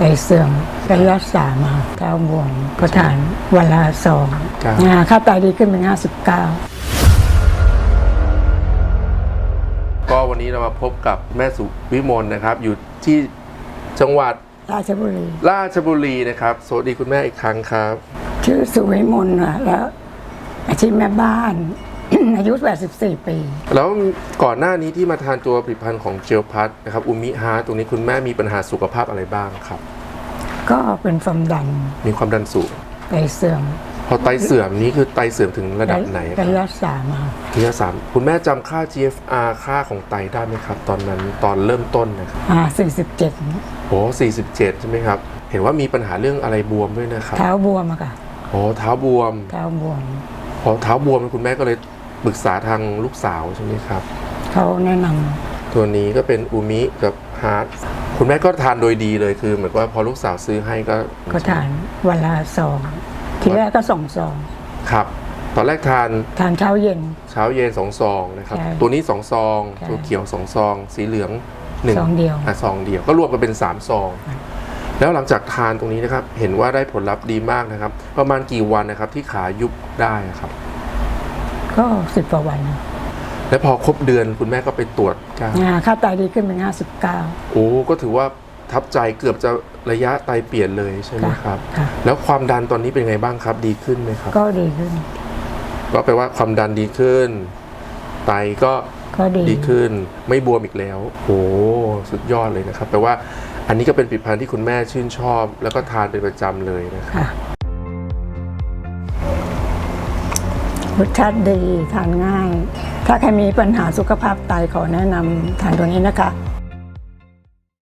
ไตเสื่อมระยะสามมาเท้าบวมก็ทานวันละสองครับงาค่าไตดีขึ้นเป็นห้าสิบเก้า ก็วันนี้เรามาพบกับแม่สุวิมลนะครับ อยู่ที่จังหวัดราชบุรี ราชบุรีนะครับ สวัสดีคุณแม่อีกครั้งครับ ชื่อสุวิมลค่ะแล้วอาชีพแม่บ้าน อายุ 84 ปี แล้วก่อนหน้านี้ที่มาทานตัวผลิตภัณฑ์ของเจลพัทนะครับอุมิฮาร์ทตรงนี้คุณแม่มีปัญหาสุขภาพอะไรบ้างครับ ก็เป็นความดันมีความดันสูงไตเสื่อมพอไตเสื่อมนี้คือไตเสื่อมถึงระดับไหนคระรับยะสามมาระยะสามคุณแม่จำค่า GFR ค่าของไตได้ไหมครับ ตอนนั้นตอนเริ่มต้นนะครับอ่าสี่สิบเจ็ดโอ้47 ใช่ไหมครับ เห็นว่ามีปัญหาเรื่องอะไรบวมด้วยนะครับเท้าบวมอะค่ะโอ้เท้าบวมเท้าบวมพอเท้าบวมคุณแม่ก็เลย ปรึกษาทางลูกสาวใช่ไหมครับ เขาแนะนำตัวนี้ก็เป็นอูมิกับฮาร์ดคุณแม่ก็ทานโดยดีเลยคือเหมือนว่าพอลูกสาวซื้อให้ก็ก็ทานวันละสองทีแรกก็สองซองครับ ตอนแรกทานทานเช้าเย็น เช้าเย็นสองซองนะครับ ใช่ตัวนี้สองซอง ใช่ตัวเขียวสองซอง สีเหลืองหนึ่งซองเดียว อะซองเดียวก็รวมกันเป็นสามซอง แล้วหลังจากทานตรงนี้นะครับ เห็นว่าได้ผลลัพธ์ดีมากนะครับ ประมาณกี่วันนะครับที่ขายุบได้ครับ ก็สิบกว่าวันแล้วพอครบเดือนคุณแม่ก็ไปตรวจกันงาค่าไตดีขึ้นเป็นห้าสิบเก้าโอ้ก็ถือว่าทับใจเกือบจะระยะไตเปลี่ยนเลยใช่ไหมครับ ค่ะแล้วความดันตอนนี้เป็นไงบ้างครับ ดีขึ้นไหมครับ ก็ดีขึ้น ก็แปลว่าความดันดีขึ้น ไตก็ก็ดีดีขึ้น ไม่บวมอีกแล้วโอ้สุดยอดเลยนะครับแปลว่าอันนี้ก็เป็นผลิตภัณฑ์ที่คุณแม่ชื่นชอบ แล้วก็ทานเป็นประจำเลยนะครับ ค่ะ รสชาติดีทานง่าย ถ้าใครมีปัญหาสุขภาพไตขอแนะนำทานตัวนี้นะคะ